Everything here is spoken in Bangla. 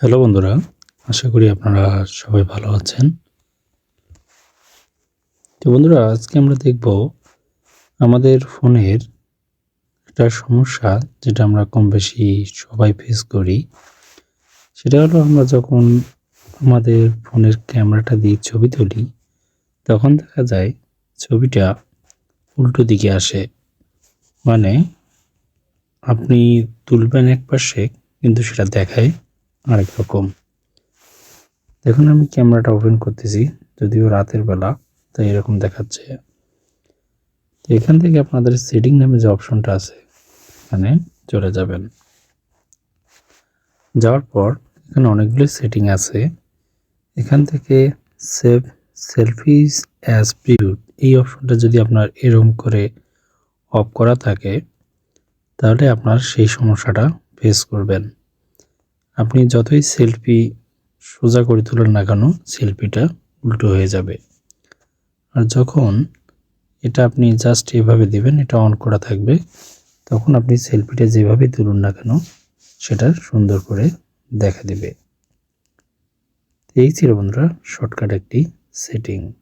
হ্যালো বন্ধুরা, আশা করি আপনারা সবাই ভালো আছেন। তো বন্ধুরা, আজকে আমরা দেখব আমাদের ফোনের একটা সমস্যা যেটা আমরা কম বেশি সবাই ফেস করি। সেটা হলো আমরা যখন আমাদের ফোনের ক্যামেরাটা দিয়ে ছবি তুলি, তখন দেখা যায় ছবিটা উল্টো দিকে আসে। মানে আপনি তুলবেন এক পাশে, কিন্তু সেটা দেখায়। আরেক রকম। দেখুন আমি ক্যামেরাটা ওপেন করতেছি, যদিও রাতের বেলা, তাই এরকম দেখাচ্ছে। তো এখান থেকে আপনাদের সেটিং নামে যে অপশনটা আছে, এখানে চলে যাবেন। যাওয়ার পর এখানে অনেকগুলি সেটিং আছে। এখান থেকে সেভ সেলফিস অ্যাজ প্রিভিউড এই অপশনটা যদি আপনার এরকম করে অফ করা থাকে, তাহলে আপনার সেই সমস্যাটা ফেস করবেন। আপনি যতই সেলফি সোজা করে তুলেন না কেন সেলফিটা উল্টো হয়ে যাবে। আর যখন এটা আপনি জাস্ট এভাবে দিবেন, এটা অন করা থাকবে, তখন আপনি সেলফিটা যেভাবে তুলুন না কেন, সেটা সুন্দর করে দেখা দেবে। এই ছিল বন্ধুরা শর্টকাট একটি সেটিং